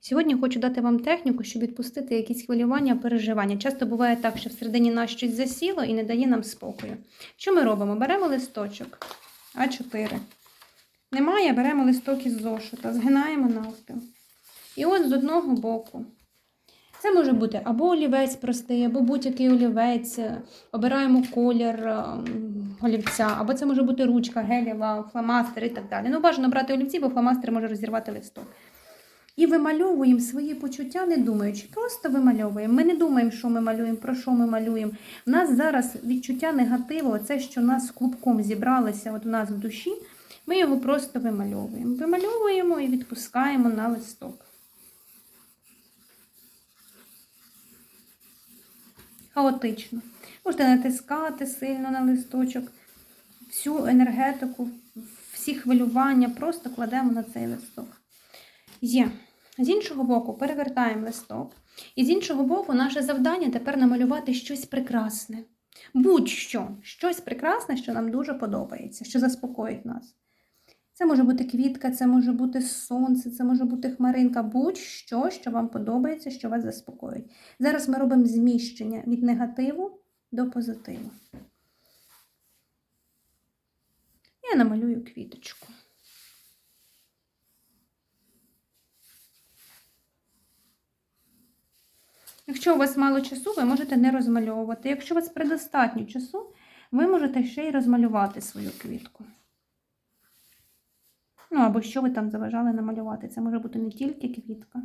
Сьогодні хочу дати вам техніку, щоб відпустити якісь хвилювання, переживання. Часто буває так, що всередині нас щось засіло і не дає нам спокою. Що ми робимо? Беремо листочок А4. Немає, беремо листок із зошита, згинаємо навпіл. І от з одного боку. Це може бути або олівець простий, або будь-який олівець. Обираємо колір ем, олівця, або це може бути ручка, гелєва, фломастер і так далі. Ну, бажано брати олівці, бо фломастер може розірвати листок. І вимальовуємо свої почуття, не думаючи, просто вимальовуємо. Ми не думаємо, що ми малюємо, про що ми малюємо. У нас зараз відчуття негативу, це, що нас клубком зібралося от у нас в душі, ми його просто вимальовуємо. Вимальовуємо і відпускаємо на листок. Хаотично. Можете натискати сильно на листочок, всю енергетику, всі хвилювання просто кладемо на цей листок. Є. З іншого боку, перевертаємо листок. І з іншого боку, наше завдання тепер намалювати щось прекрасне. Будь-що, щось прекрасне, що нам дуже подобається, що заспокоїть нас. Це може бути квітка, це може бути сонце, це може бути хмаринка, будь-що, що вам подобається, що вас заспокоїть. Зараз ми робимо зміщення від негативу до позитиву. Я намалюю квіточку. Якщо у вас мало часу, ви можете не розмальовувати. Якщо у вас предостатньо часу, ви можете ще й розмалювати свою квітку. Ну, або що ви там заважали намалювати. Це може бути не тільки квітка,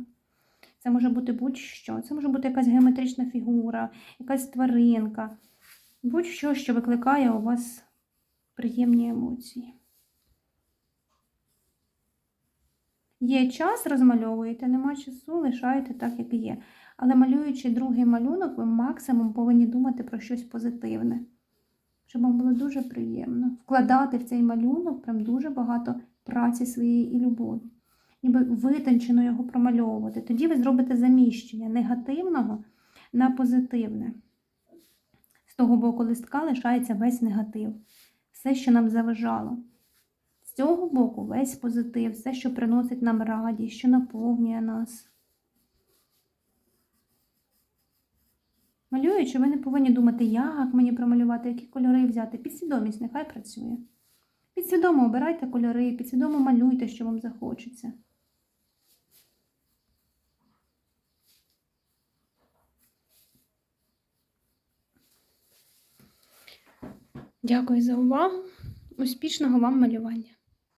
це може бути будь-що. Це може бути якась геометрична фігура, якась тваринка, будь-що, що викликає у вас приємні емоції. Є час, розмальовуєте, нема часу, лишаєте так, як є. Але малюючи другий малюнок, ви максимум повинні думати про щось позитивне. Щоб вам було дуже приємно. Вкладати в цей малюнок прям дуже багато праці своєї і любові. Ніби витончено його промальовувати. Тоді ви зробите заміщення негативного на позитивне. З того боку листка лишається весь негатив. Все, що нам заважало. З цього боку весь позитив, все, що приносить нам радість, що наповнює нас. Малюючи, ви не повинні думати, як мені промалювати, які кольори взяти. Підсвідомість нехай працює. Підсвідомо обирайте кольори, підсвідомо малюйте, що вам захочеться. Дякую за увагу. Успішного вам малювання!